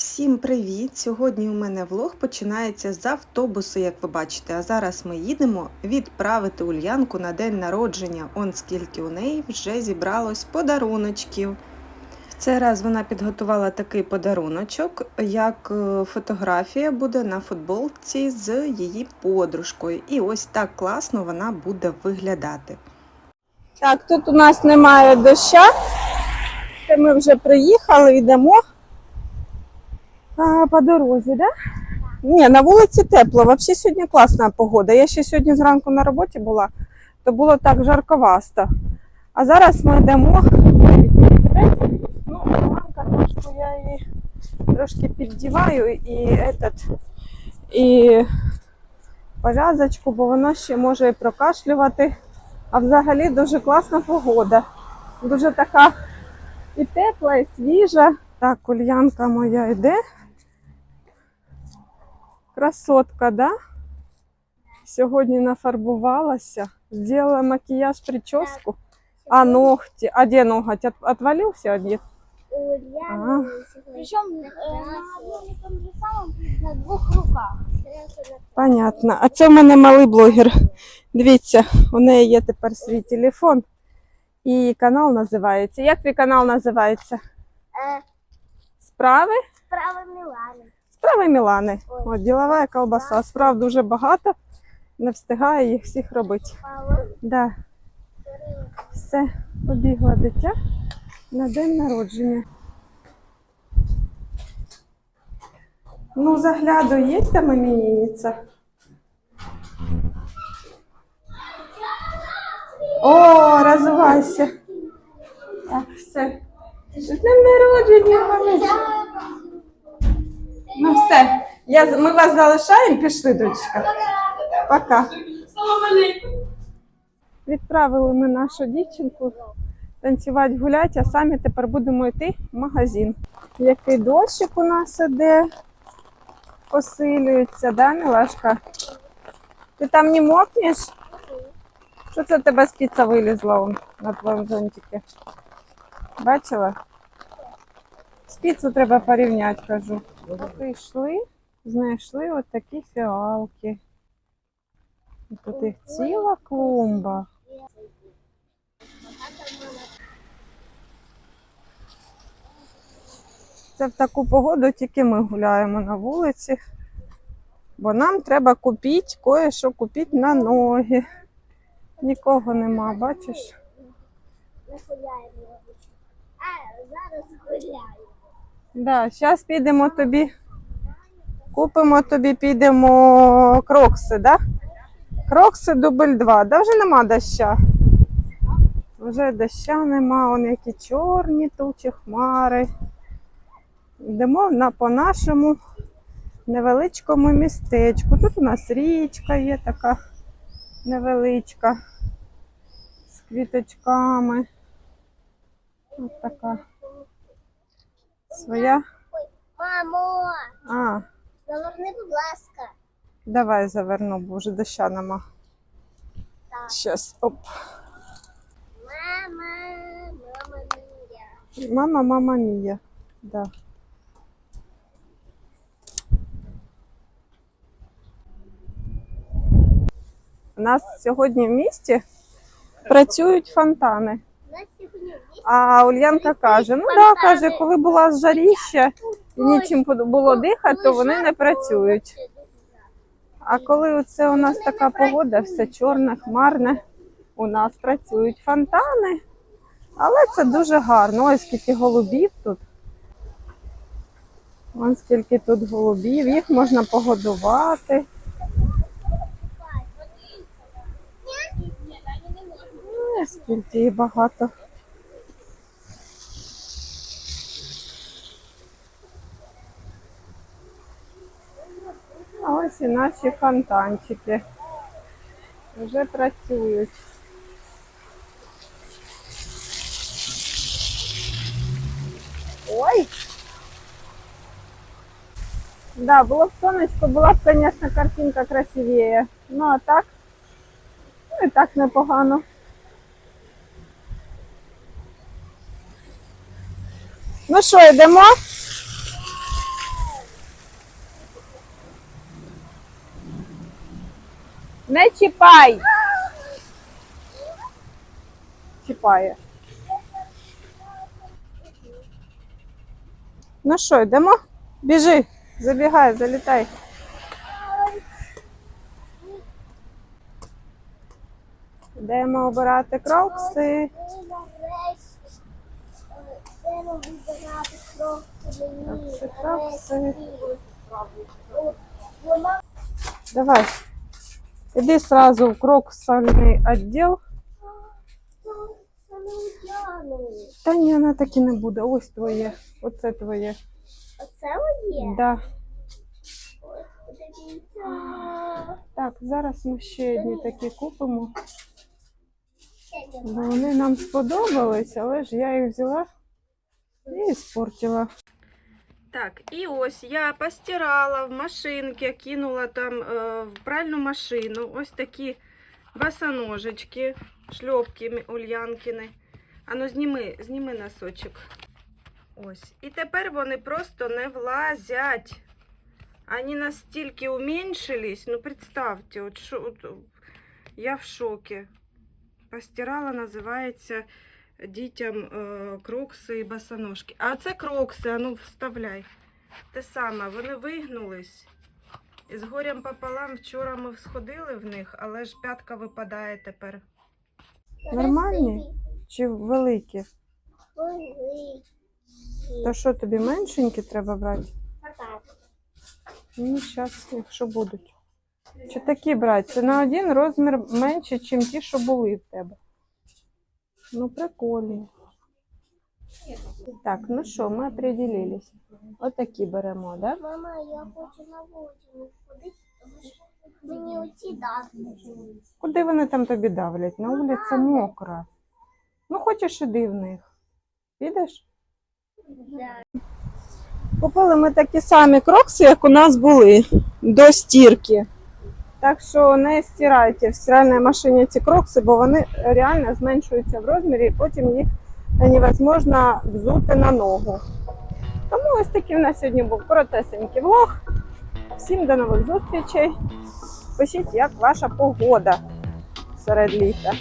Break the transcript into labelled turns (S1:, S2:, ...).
S1: Всім привіт! Сьогодні у мене влог починається з автобусу, як ви бачите. А зараз ми їдемо відправити Ульянку на день народження. Он скільки у неї вже зібралось подаруночків. В цей раз вона підготувала такий подаруночок, як е, фотографія буде на футболці з її подружкою. І ось так класно вона буде виглядати.
S2: Так, тут у нас немає доща. Ми вже приїхали, йдемо а, по дорозі, да? Ні, на вулиці тепло. Взагалі сьогодні класна погода. Я ще сьогодні зранку на роботі була, то було так жарковасто. А зараз ми йдемо. Ну, Іванка трошки я її трошки піддіваю і этот, і пов'язочку, бо воно ще може і прокашлювати. А взагалі дуже класна погода. Дуже така і тепла, і свіжа. Так, Ульянка моя йде. Красотка, да? Сьогодні нафарбувалася, зробила макіяж, прическу. А ногти? А де ноготь? От- Отвалился один? А.
S3: Причем э, на одном и том же самом на двух руках.
S2: Понятно. А це в мене малий блогер. Дивіться, у неї є тепер свій телефон. І канал називається. Як твій канал називається?
S3: Э,
S2: Справи?
S3: Справа Миланы.
S2: Справи Мілани. От, ділова колбаса. Справ дуже багато. Не встигає їх всіх робити. Да. Все, побігла дитя на день народження. Ну, загляду, є там іменинниця? О, розвивайся. Так, все. Днем народження, малиш. Все, я, ми вас залишаємо, пішли, дочка. Пока. Відправили ми нашу дівчинку танцювати гуляти, а самі тепер будемо йти в магазин. Який дощик у нас іде, посилюється, да, Мілашка? Ти там не мокнеш? Що це в тебе спіца вилізла на твоєму зонтику? Бачила? Спіцу треба порівняти, кажу. Прийшли, знайшли от такі фіалки. І Тут їх ціла клумба. Це в таку погоду тільки ми гуляємо на вулиці, бо нам треба купити кое-що купити на ноги. Нікого нема, бачиш?
S3: Ми гуляємо. А зараз гуляємо.
S2: Да, зараз підемо тобі. Купимо тобі, підемо крокси, да? Крокси дубль 2. Да вже нема доща. Вже доща нема, вон які чорні тучі, хмари. Йдемо на, по нашому невеличкому містечку. Тут у нас річка є така невеличка з квіточками. Ось така своя.
S3: Мамо,
S2: А,
S3: заверни, будь ласка.
S2: давай заверну, бо вже доща нема.
S3: Так.
S2: Щас, оп.
S3: Мама, мама мія.
S2: Мама, мама мія. Да. У нас сьогодні в місті працюють фонтани.
S3: У нас сьогодні є
S2: А Ульянка каже: ну да, каже, коли була жаріща і нічим було дихати, то вони не працюють. А коли оце у нас така погода, все чорне, хмарне, у нас працюють фонтани. Але це дуже гарно. Ось скільки голубів тут. Ось скільки тут голубів, їх можна погодувати. Скільки їх багато. А ось і наші фонтанчики. Вже працюють. Ой! Да, было бы сонечко, була б, конечно, картинка красивее. Ну, а так, ну і так непогано. Ну що, йдемо? Не чіпай! Чіпає. Ну що, йдемо? Біжи, забігай, залітай. Йдемо обирати крокси. Крокси, крокси. Давай. Іди сразу в кроксальний відділ. Та ні, вона так і не буде. Ось твоє. Оце твоє.
S3: Оце моє?
S2: Да. Так, зараз ми ще одні такі купимо. Бо вони нам сподобались, але ж я їх взяла і спортила.
S1: Так, і ось я постирала в машинці, кинула там е, в пральну машину. Ось такі босоножечки, шльопки Ульянкіни. Ану, зніми, зніми носочок. Ось. І тепер вони просто не влазять. Они настільки уменьшились. Ну, представьте, от шо, от, я в шокі. Постирала, називається дітям е, крокси і босоножки. А це крокси, а ну вставляй. Те саме, вони вигнулись. І з горем пополам вчора ми сходили в них, але ж п'ятка випадає тепер.
S2: Нормальні? Чи великі? То що тобі меншенькі треба брати? Ну, зараз, якщо будуть. Чи такі брати? Це на один розмір менше, ніж ті, що були в тебе. Ну, прикольні. Так, ну що, ми определились. Отакі беремо, да?
S3: Мама, я хочу на вулицю ходити. Мені оці дати.
S2: Куди вони там тобі давлять? На вулиці мокра. Ну, хочеш іди в них. Підеш? Купили ми такі самі крокси, як у нас були до стірки. Так що не стирайте в стиральній машині ці крокси, бо вони реально зменшуються в розмірі, і потім їх невозможно взути на ногу. Тому ось такий у нас сьогодні був коротесенький влог. Всім до нових зустрічей. Пишіть, як ваша погода серед літа.